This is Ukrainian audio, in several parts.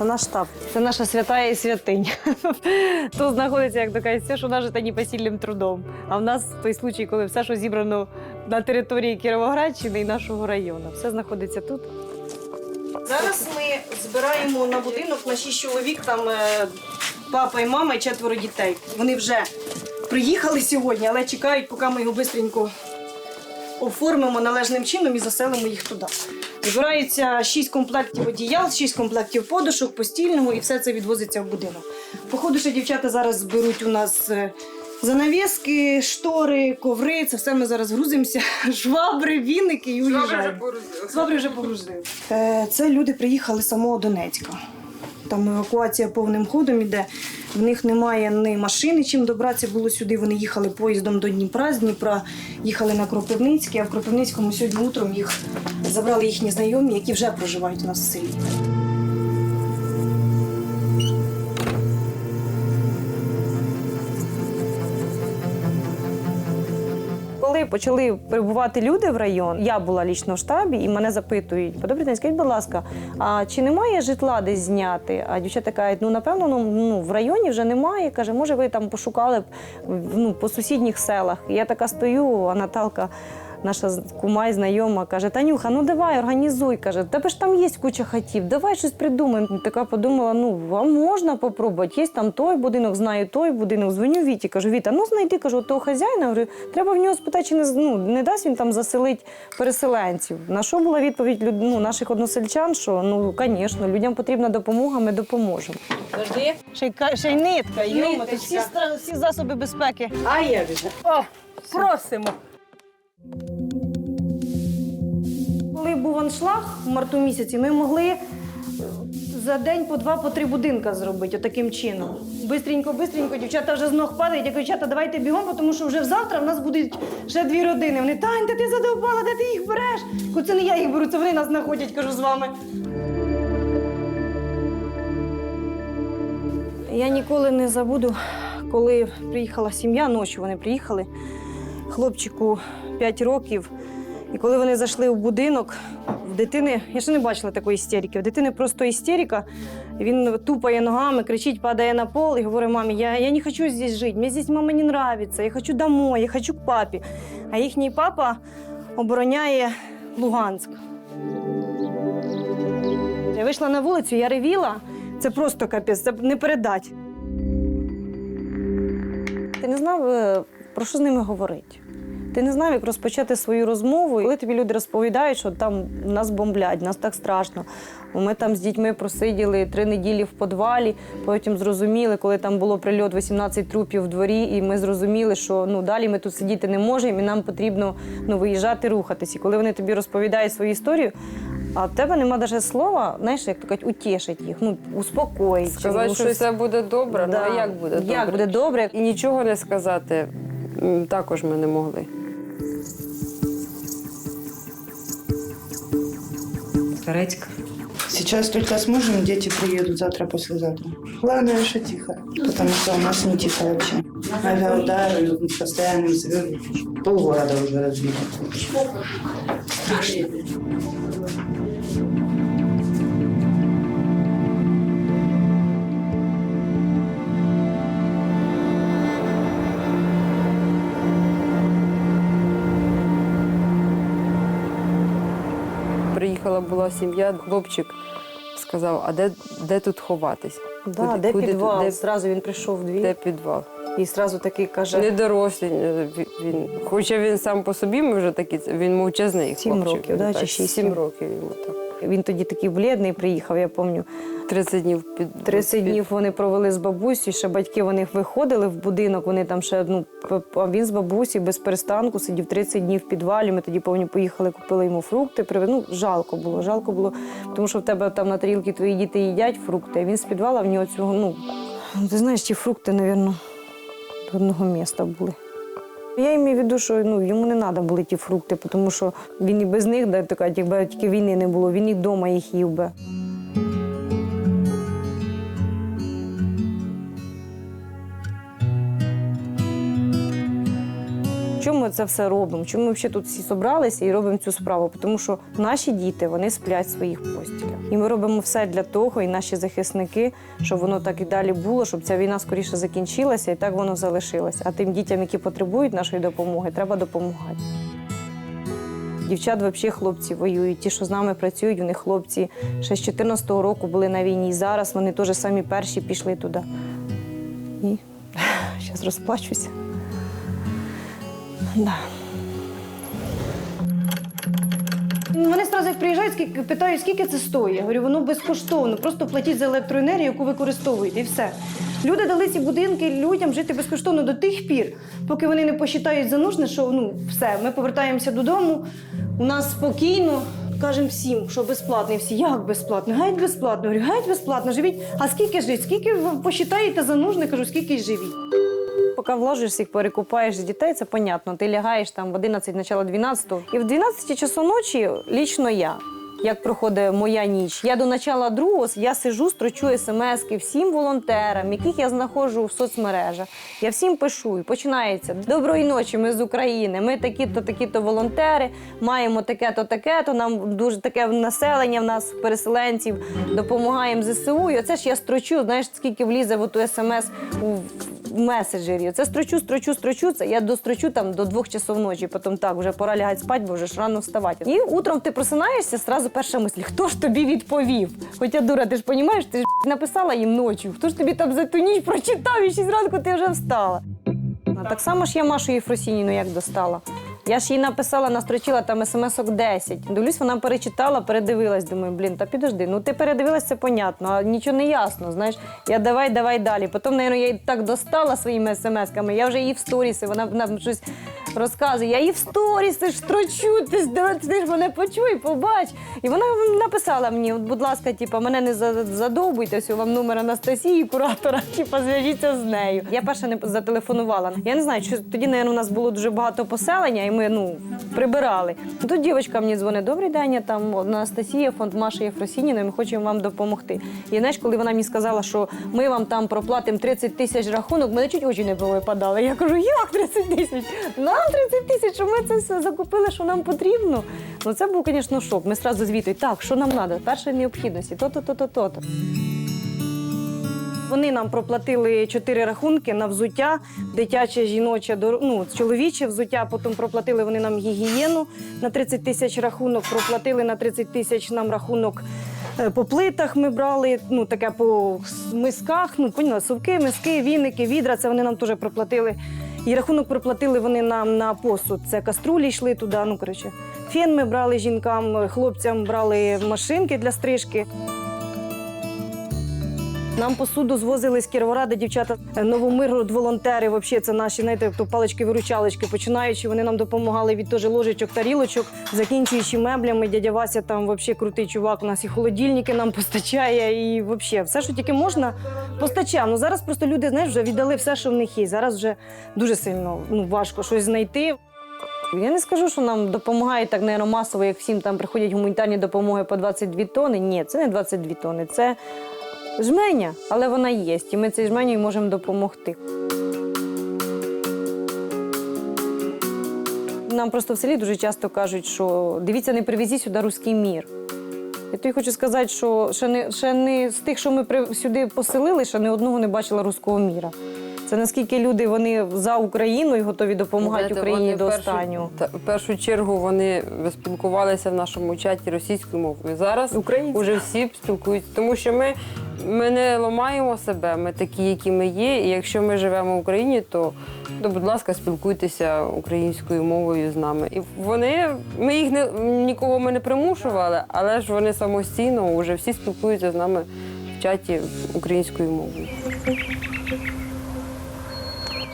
Це наш штаб. Це наша свята і святинь. Тут знаходиться, як то кажуть, все, що нажите непосильним трудом. А в нас той случай, коли все, що зібрано на території Кіровоградщини і нашого району, все знаходиться тут. Зараз ми збираємо на будинок на шість чоловік, там е, папа і мама і четверо дітей. Вони вже приїхали сьогодні, але чекають, поки ми його швидко оформимо належним чином і заселимо їх туди. Збираються шість комплектів одіял, шість комплектів подушок, постільного, і все це відвозиться в будинок. Походу, що дівчата зараз зберуть у нас е, занавіски, штори, коври. Це все ми зараз грузимося. Швабри, віники і уїжджаємо. Швабри вже погрузили. Е, Це люди приїхали з самого Донецька. Там евакуація повним ходом іде. В них немає ні машини, чим добратися було сюди. Вони їхали поїздом до Дніпра. З Дніпра їхали на Кропивницький, а в Кропивницькому сьогодні утром їх забрали їхні знайомі, які вже проживають у нас в селі. Почали прибувати люди в район, я була лічно в штабі, і мене запитують: добрий день, скажіть, будь ласка, а чи немає житла десь зняти? А дівчата кажуть, ну напевно, ну, ну в районі вже немає. Каже, може, ви там пошукали ну, по сусідніх селах. Я така стою, а Наталка. Наша з- кума і знайома каже: Танюха, ну давай, організуй. каже, тебе ж там є куча хатів, давай щось придумаємо. Така подумала: ну а можна попробувати. Є там той будинок, знаю той будинок. Дзвоню Віті, кажу, Віта, ну знайди кажу, того хазяїна. Говорю, треба в нього спитати, чи не ну, не дасть він там заселить переселенців. На що була відповідь люд- ну, наших односельчан, що ну, звісно, людям потрібна допомога, ми допоможемо. Завжди. Ще й, ка- ще й нитка, йома, всі, стра- всі засоби безпеки. А як же? О, просимо. Коли був аншлаг в марту місяці, ми могли е, за день по два, по три будинка зробити отаким чином. Бистренько, бистренько, дівчата вже з ног падають. Я кажу, дівчата, давайте бігом, тому що вже завтра в нас будуть ще дві родини. Вони Тань, де ти задовбала, де ти їх береш? Кажу, це не я їх беру, це вони нас знаходять, кажу з вами. Я ніколи не забуду, коли приїхала сім'я, ночі вони приїхали. Хлопчику 5 років. І коли вони зайшли в будинок, в дитини, я ще не бачила такої істерики. В дитини просто істерика. Він тупає ногами, кричить, падає на пол і говорить: мамі, я, я не хочу здесь жити, мені здесь мама не нравится, я хочу домой, я хочу к папі. А їхній папа обороняє Луганськ. Я вийшла на вулицю, я ревіла. Це просто капець, це не передать. Ти не знав, е, про що з ними говорити. Ти не знав, як розпочати свою розмову. Коли тобі люди розповідають, що там нас бомблять, нас так страшно. Ми там з дітьми просиділи три неділі в подвалі, потім зрозуміли, коли там було прильот 18 трупів в дворі, і ми зрозуміли, що ну далі ми тут сидіти не можемо, і нам потрібно ну, виїжджати, рухатись. І коли вони тобі розповідають свою історію, а в тебе нема навіть слова, знаєш, як то кажуть, утішить їх, ну успокоїть. Сказати, ну, що щось- все буде добре, Да. ну а як буде добре? Як буде добре? І нічого не сказати також ми не могли. Турецк. Сейчас только с мужем дети приедут завтра, послезавтра. Главное, что тихо, потому что у нас не тихо вообще. Авиаудары, постоянно взрывы. Полгорода уже разбили. Страшно. Приїхала була сім'я, хлопчик сказав, а де, де тут ховатись? Да, Куди- де куди тут- підвал? де- Зразу він прийшов в двір Де підвал? і зразу такий каже: Не дорослий е, він-. Хоча він сам по собі ми вже такий, він мовчазний Сім хлопчик. років, да, він чи так, шість? Сім років йому так. Він тоді такий блідний приїхав, я пам'ятаю. 30 днів під 30 днів вони провели з бабусею, ще батьки вони виходили в будинок, вони там ще ну, п- а він з бабусі без перестанку сидів 30 днів в підвалі. Ми тоді повні поїхали, купили йому фрукти. Ну, жалко було, жалко було, тому що в тебе там на тарілці твої діти їдять фрукти, а він з підвала в нього цього, ну, ти знаєш, ті фрукти, мабуть, до одного міста були. Я маю в виду, що ну, йому не треба були ті фрукти, тому що він і без них, да, така, якби тільки війни не було, він і вдома їх їв би. Чому ми це все робимо? Чому ми взагалі тут всі зібралися і робимо цю справу? Тому що наші діти вони сплять в своїх постілях. І ми робимо все для того, і наші захисники, щоб воно так і далі було, щоб ця війна скоріше закінчилася і так воно залишилося. А тим дітям, які потребують нашої допомоги, треба допомагати. Дівчат, взагалі, хлопці воюють. Ті, що з нами працюють, у них хлопці ще з 14-го року були на війні. І зараз вони теж самі перші пішли туди. І зараз розплачуся. Да. Вони одразу як приїжджають, питають, скільки це стоїть. Я говорю, воно безкоштовно, просто платіть за електроенергію, яку використовуєте, і все. Люди дали ці будинки людям жити безкоштовно до тих пір, поки вони не посчитають за нужне, що ну все, ми повертаємося додому, у нас спокійно. Кажемо всім, що безплатно. І всі, як безплатно? Геть безплатно. Говорю, геть безплатно, живіть. А скільки жить? Скільки ви посчитаєте за нужне? Кажу, скільки живіть. Поки вложишся їх, перекупаєш дітей, це понятно. Ти лягаєш там в 11, начало 12. І в 12 часу ночі лічно я. Як проходить моя ніч? Я до начала другого я сижу, строчу смски всім волонтерам, яких я знаходжу в соцмережах. Я всім пишу і починається доброї ночі. Ми з України. Ми такі-то, такі-то волонтери, маємо таке-то, таке-то. Нам дуже таке населення в нас переселенців. Допомагаємо ЗСУ. І оце ж я строчу. Знаєш, скільки влізе в оту смс у в меседжері. Це строчу, строчу, строчу. Це я дострочу там до двох часов ночі. Потім так, вже пора лягати спати, бо вже ж рано вставати. І утром ти просинаєшся, зразу перша мисль, хто ж тобі відповів? Хоча дура, ти ж розумієш, ти ж написала їм ночі. Хто ж тобі там за ту ніч прочитав і шість ранку ти вже встала. Так само ж я Машу Єфросініну як достала. Я ж їй написала, настрочила там смс-ок 10. Дивлюсь, вона перечитала, передивилась. Думаю, блін, та підожди. Ну ти передивилась, це понятно, а нічого не ясно. Знаєш, я давай, давай далі. Потім, мабуть, я її так достала своїми смс-ками. Я вже її в сторіси, вона нам щось розказує. Я її в сторіси строчу, ти, ж- ти ж мене почуй, побач. І вона написала мені: от, будь ласка, типу, мене не задовбуйте, ось вам номер Анастасії, куратора, типу, зв'яжіться з нею. Я перша не зателефонувала. Я не знаю, що тоді, мабуть, у нас було дуже багато поселення, і ми ну, прибирали. Тут дівчинка мені дзвонить, добрий день, я там Анастасія, фонд Маша Єфросініна, ми хочемо вам допомогти. І знаєш, коли вона мені сказала, що ми вам там проплатимо 30 тисяч рахунок, мене чуть очі не повипадали. Я кажу, як 30 тисяч? Нам 30 тисяч, що ми це все закупили, що нам потрібно. Ну це був, звісно, шок. Ми одразу звітуємо, так, що нам треба, першої необхідності, то-то, то-то, то-то. Вони нам проплатили чотири рахунки на взуття, дитяче, жіноче, ну, чоловіче взуття. Потім проплатили вони нам гігієну на 30 тисяч рахунок, проплатили на 30 тисяч нам рахунок. е, По плитах ми брали, ну таке по мисках, ну поняла, совки, миски, віники, відра. Це вони нам теж проплатили. І рахунок проплатили вони нам на посуд. Це каструлі йшли туди. Ну коротше, фен ми брали жінкам, хлопцям брали машинки для стрижки. Нам посуду звозили з Кіровограда дівчата Е, Новомиргород, волонтери. Взагалі, це наші знаєте, хто палички-виручалочки. Починаючи, вони нам допомагали від теж ложечок, тарілочок, закінчуючи меблями. Дядя Вася там взагалі крутий чувак. У нас і холодильники нам постачає, і взагалі все, що тільки можна, постачав. Ну зараз просто люди знаєш, вже віддали все, що в них є. Зараз вже дуже сильно ну, важко щось знайти. Я не скажу, що нам допомагає так наверно, масово, як всім там приходять гуманітарні допомоги по 22 тони. Ні, це не 22 тони, це жменя, але вона є, і ми цій жменю можемо допомогти. Нам просто в селі дуже часто кажуть, що дивіться, не привезіть сюди руський мір. Я тобі хочу сказати, що ще не, ще не з тих, що ми при- сюди поселили, ще не одного не бачила руського міра. Це наскільки люди вони за Україну і готові допомагати Знаєте, Україні до останнього. Та, в першу чергу вони спілкувалися в нашому чаті російською мовою. Зараз Українською. вже всі спілкуються, тому що ми, ми не ламаємо себе, ми такі, які ми є. І якщо ми живемо в Україні, то, то будь ласка, спілкуйтеся українською мовою з нами. І вони, ми їх не нікого ми не примушували, але ж вони самостійно вже всі спілкуються з нами в чаті українською мовою.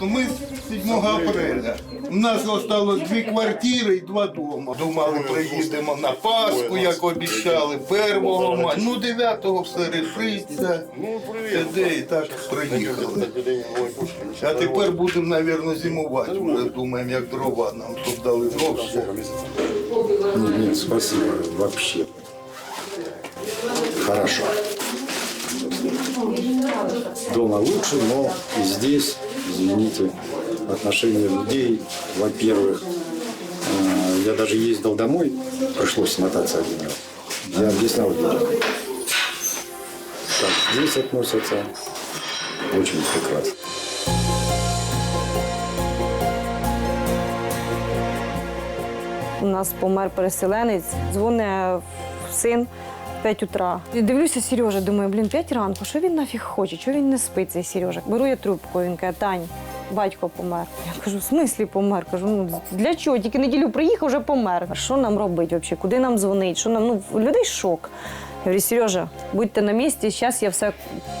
Ну, Ми з 7 апреля. У нас залишилось дві квартири і два дома. Думали, приїдемо на Пасху, як обіцяли, 1 мая. Ну, 9-го все рішиться. Де і так приїхали. А тепер будемо, мабуть, зимувати. Вже думаємо, як дрова нам тут дали дров. ще. Нет, нет, спасибо, вообще. Хорошо. Дома лучше, но здесь, извините, отношение людей. Во-первых, э, я даже ездил домой, пришлось мотаться один раз. Я объяснял людям. Как здесь относятся, очень прекрасно. У нас помер переселенець, дзвонить син 5 утра. І дивлюся, Сережа, думаю, блін, 5 ранку, що він нафіг хоче, чого він не спить, цей Сережа? Беру я трубку, він каже, Тань, батько помер. Я кажу, в смислі помер? Кажу, ну для чого? Тільки неділю приїхав, вже помер. Що нам робити взагалі? Куди нам дзвонить? Що нам? Ну, людей шок. Я говорю, Сережа, будьте на місці, зараз я все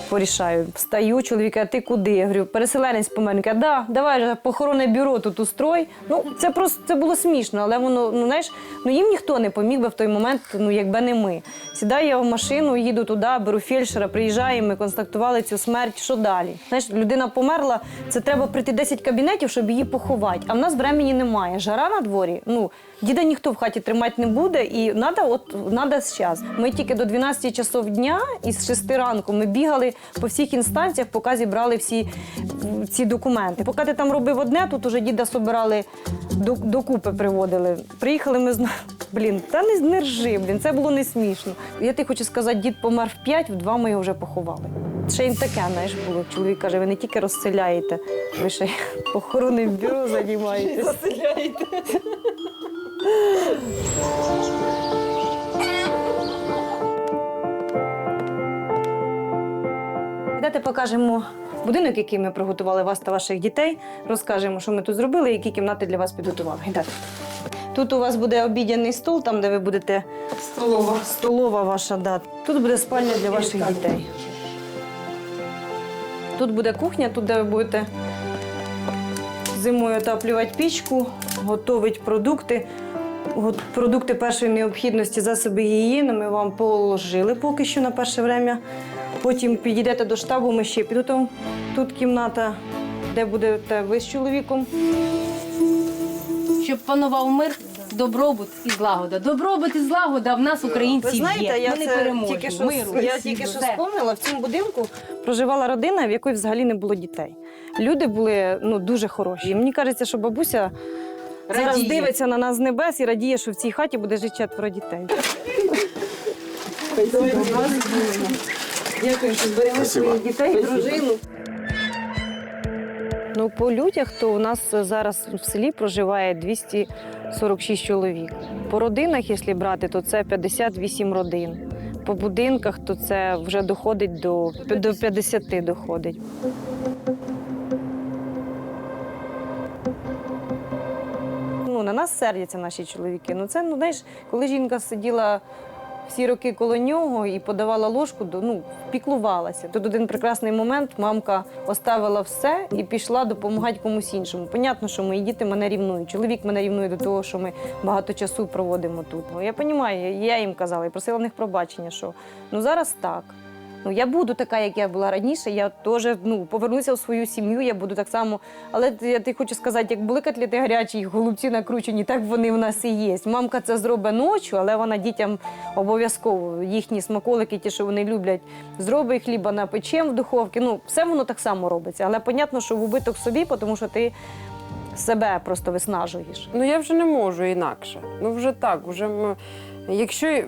порішаю. Встаю, чоловік, а ти куди? Я говорю, переселенець помер. Да, давай похоронне бюро тут устрой. Ну, це просто це було смішно, але воно, ну знаєш, ну їм ніхто не поміг би в той момент, ну якби не ми. Сідаю я в машину, їду туди, беру фельдшера, приїжджаємо, ми констатували цю смерть. Що далі? Знаєш, людина померла, це треба прийти 10 кабінетів, щоб її поховати. А в нас времені немає. Жара на дворі. Ну, діда ніхто в хаті тримати не буде, і треба от надо зараз. Ми тільки до 12 часов дня і з 6 ранку ми бігали по всіх інстанціях, поки зібрали всі ці документи. Поки ти там робив одне, тут уже діда собирали до, докупи приводили. Приїхали ми з блін, та не, не ржи, блін, це було не смішно. Я ти хочу сказати, дід помер в 5, в 2 ми його вже поховали. Ще й таке, знаєш, було. Чоловік каже, ви не тільки розселяєте, ви ще й охоронним бюро займаєтесь. Розселяєте. Давайте покажемо будинок, який ми приготували вас та ваших дітей. Розкажемо, що ми тут зробили і які кімнати для вас підготували. Йдете. Тут у вас буде обідяний стол, там, де ви будете столова, столова ваша, да. Тут буде спальня для ваших дітей. Тут буде кухня, тут де ви будете зимою отаплювати пічку, готувати продукти. Продукти першої необхідності, засоби гігієни ми вам положили поки що на перше время. Потім підійдете до штабу, ми ще підготуємо. Тут кімната, де будете ви з чоловіком. Щоб панував мир, добробут і злагода. Добробут і злагода в нас українців Ви знаєте, є. я Ми не це переможемо. тільки що, Миру, я всім тільки що все. спомнила, в цьому будинку проживала родина, в якої взагалі не було дітей. Люди були ну, дуже хороші. І мені кажеться, що бабуся зараз Радіє. дивиться на нас з небес і радіє, що в цій хаті буде жити четверо дітей. Дякую, що зберегли своїх дітей, дружину. Ну, по людях, то у нас зараз в селі проживає 246 чоловік. По родинах, якщо брати, то це 58 родин. По будинках, то це вже доходить до, до 50 доходить. На нас сердяться наші чоловіки. Ну, це, ну, знаєш, коли жінка сиділа всі роки коло нього і подавала ложку, ну, піклувалася. Тут один прекрасний момент мамка оставила все і пішла допомагати комусь іншому. Понятно, що мої діти мене рівнують. Чоловік мене рівнує до того, що ми багато часу проводимо тут. Ну, я розумію, я їм казала і просила в них пробачення, що ну зараз так. Ну, я буду така, як я була раніше. Я теж ну, повернуся в свою сім'ю, я буду так само. Але я ти хочу сказати, як були котлети гарячі, голубці накручені, так вони в нас і є. Мамка це зробить ночі, але вона дітям обов'язково їхні смаколики, ті, що вони люблять, зробить хліба напечем в духовці. Ну, все воно так само робиться. Але понятно, що в убиток собі, тому що ти себе просто виснажуєш. Ну я вже не можу інакше. Ну вже так, вже якщо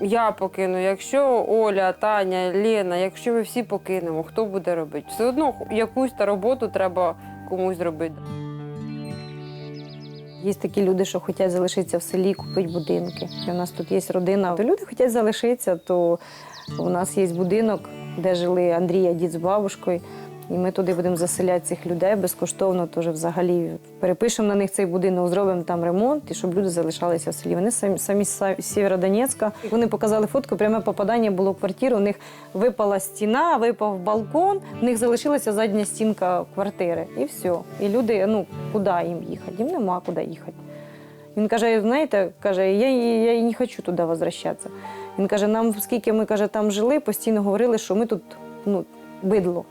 я покину, якщо Оля, Таня, Лена, якщо ми всі покинемо, хто буде робити? Все одно якусь та роботу треба комусь зробити. Є такі люди, що хочуть залишитися в селі, купити будинки. І у нас тут є родина. То люди хочуть залишитися, то у нас є будинок, де жили Андрія, дід з бабушкою. І ми туди будемо заселяти цих людей безкоштовно, теж взагалі перепишемо на них цей будинок, зробимо там ремонт, і щоб люди залишалися в селі. Вони самі, самі з Сєвєродонецька. Вони показали фотку, пряме попадання було в квартиру. У них випала стіна, випав балкон, в них залишилася задня стінка квартири. І все. І люди, ну куди їм їхати? Їм нема куди їхати. Він каже: знаєте, каже, я, я і не хочу туди возвращатися. Він каже, нам скільки ми каже, там жили, постійно говорили, що ми тут ну, бидло.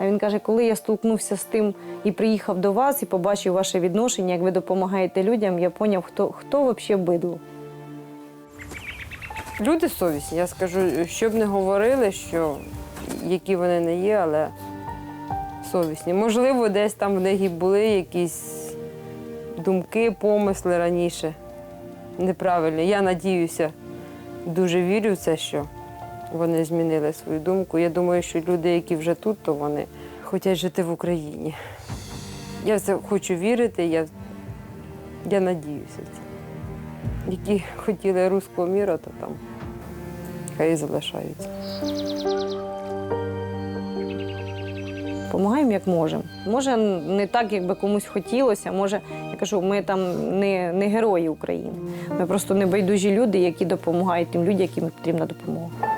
А він каже, коли я столкнувся з тим і приїхав до вас, і побачив ваше відношення, як ви допомагаєте людям, я зрозумів, хто, хто взагалі бидло. Люди совісні, я скажу, щоб не говорили, що які вони не є, але совісні. Можливо, десь там в них і були якісь думки, помисли раніше неправильні. Я надіюся, дуже вірю в це, що вони змінили свою думку. Я думаю, що люди, які вже тут, то вони хочуть жити в Україні. Я в це хочу вірити, я, я надіюся. Які хотіли руського міра, то там хай і залишаються. Помагаємо як можемо. Може, не так, як би комусь хотілося. Може, я кажу, ми там не, не герої України. Ми просто небайдужі люди, які допомагають тим людям, яким потрібна допомога.